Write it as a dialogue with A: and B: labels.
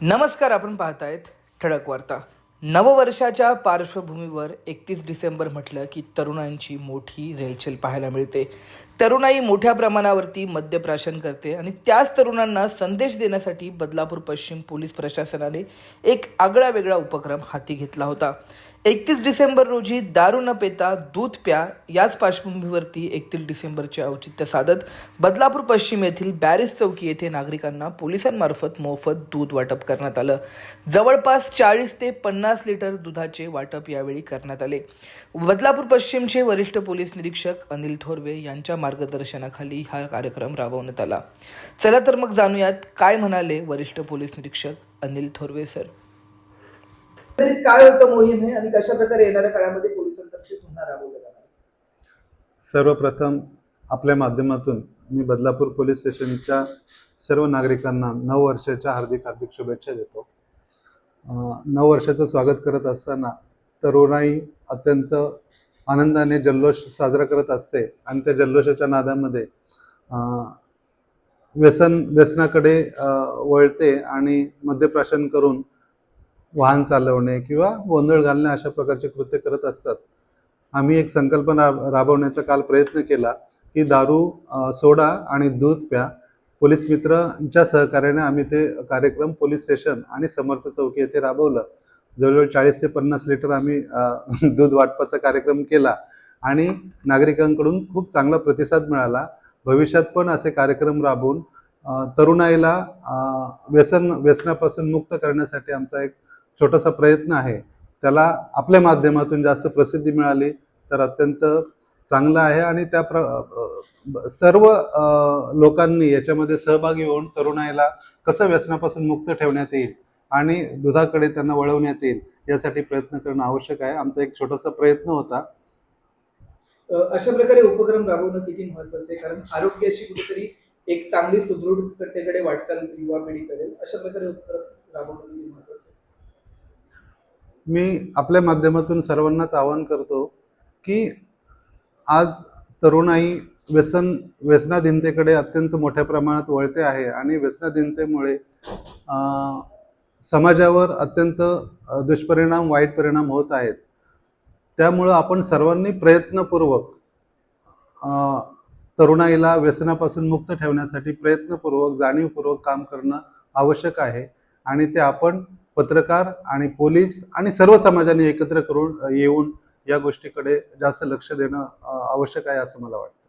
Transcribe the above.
A: नमस्कार आपण पाहतायत ठळक वार्ता. नववर्षाच्या पार्श्वभूमीवर एकतीस डिसेंबर म्हटलं की तरुणांची मोठी रेलचेल पाहायला मिळते. तरुणाई मोठ्या प्रमाणावरती मद्यप्राशन करते आणि त्याच तरुणांना संदेश देण्यासाठी बदलापूर पश्चिम पोलीस प्रशासनाने एक आगळा वेगळा उपक्रम हाती घेतला होता. एकतीस डिसेंबर रोजी दारू न पेता दूध प्या याच पार्श्वभूमीवरती एकतीस डिसेंबरचे औचित्य साधत बदलापूर पश्चिम येथील बॅरिस चौकी येथे नागरिकांना पोलिसांमार्फत मोफत दूध वाटप करण्यात आलं. जवळपास चाळीस ते पन्नास लिटर दुधाचे वाटप यावेळी करण्यात आले. बदलापूर पश्चिमचे वरिष्ठ पोलीस निरीक्षक अनिल थोरवे यांच्या मार्गदर्शनाखाली हा कार्यक्रम राबवण्यात आला. चला तर मग जाणूयात काय म्हणाले वरिष्ठ पोलीस निरीक्षक अनिल थोरवे सर? काय होतं मोहीम हे आणि कशा प्रकारे येणाऱ्या काळामध्ये पोलिसांतर्फे पुन्हा राबवलं जाणार
B: सर्वप्रथम आपल्या माध्यमातून मी बदलापूर पोलीस स्टेशनच्या सर्व नागरिकांना नऊ वर्षाच्या हार्दिक हार्दिक शुभेच्छा देतो. नऊ वर्षाचं स्वागत करत असताना तरुणाई अत्यंत आनंदाने जल्लोष साजरा करत असते आणि त्या जल्लोषाच्या नादामध्ये व्यसन व्यसनाकडे वळते आणि मद्यप्राशन करून वाहन चालवणे किंवा गोंधळ घालणे अशा प्रकारचे कृत्य करत असतात. आम्ही एक संकल्पना राबवण्याचा काल प्रयत्न केला की दारू सोडा आणि दूध प्या. पोलीस मित्रांच्या सहकार्याने आम्ही ते कार्यक्रम पोलीस स्टेशन आणि समर्थ चौकी येथे राबवलं. जवळजवळ चाळीस ते पन्नास लिटर आम्ही दूध वाटपाचा कार्यक्रम केला आणि नागरिकांकडून खूप चांगला प्रतिसाद मिळाला. भविष्यात पण असे कार्यक्रम राबवून तरुणाईला व्यसन व्यसनापासून मुक्त करण्यासाठी आमचा एक छोटासा प्रयत्न आहे. त्याला आपल्या माध्यमातून जास्त प्रसिद्धी मिळाली तर अत्यंत चांगलं आहे आणि त्या प्र सर्व लोकांनी याच्यामध्ये सहभागी होऊन तरुणाईला कसं व्यसनापासून मुक्त ठेवण्यात येईल आणि दुधाकडे त्यांना वळवण्यात येईल यासाठी प्रयत्न करणं आवश्यक आहे. आमचा एक छोटासा प्रयत्न होता.
A: अशा प्रकारे उपक्रम राबवणं किती महत्वाचं आहे? कारण आरोग्याची कुठेतरी एक चांगली सुदृढ वाटचाल युवा पिढी करेल. अशा प्रकारे उपक्रम राबवणं किती महत्वाचं आहे?
B: मी आपल्या माध्यमातून सर्वांनाच आवाहन करतो की आज तरुणाई व्यसन व्यसनाधीनतेकडे अत्यंत मोठ्या प्रमाणात वळते आहे आणि व्यसनाधीनतेमुळे समाजावर अत्यंत दुष्परिणाम वाईट परिणाम होत आहेत. त्यामुळं आपण सर्वांनी प्रयत्नपूर्वक तरुणाईला व्यसनापासून मुक्त ठेवण्यासाठी प्रयत्नपूर्वक जाणीवपूर्वक काम करणं आवश्यक आहे आणि ते आपण पत्रकार आणि पोलीस आणि सर्व समाजाने एकत्र करून येऊन या गोष्टीकडे जास्त लक्ष देणं आवश्यक आहे असं मला वाटतं.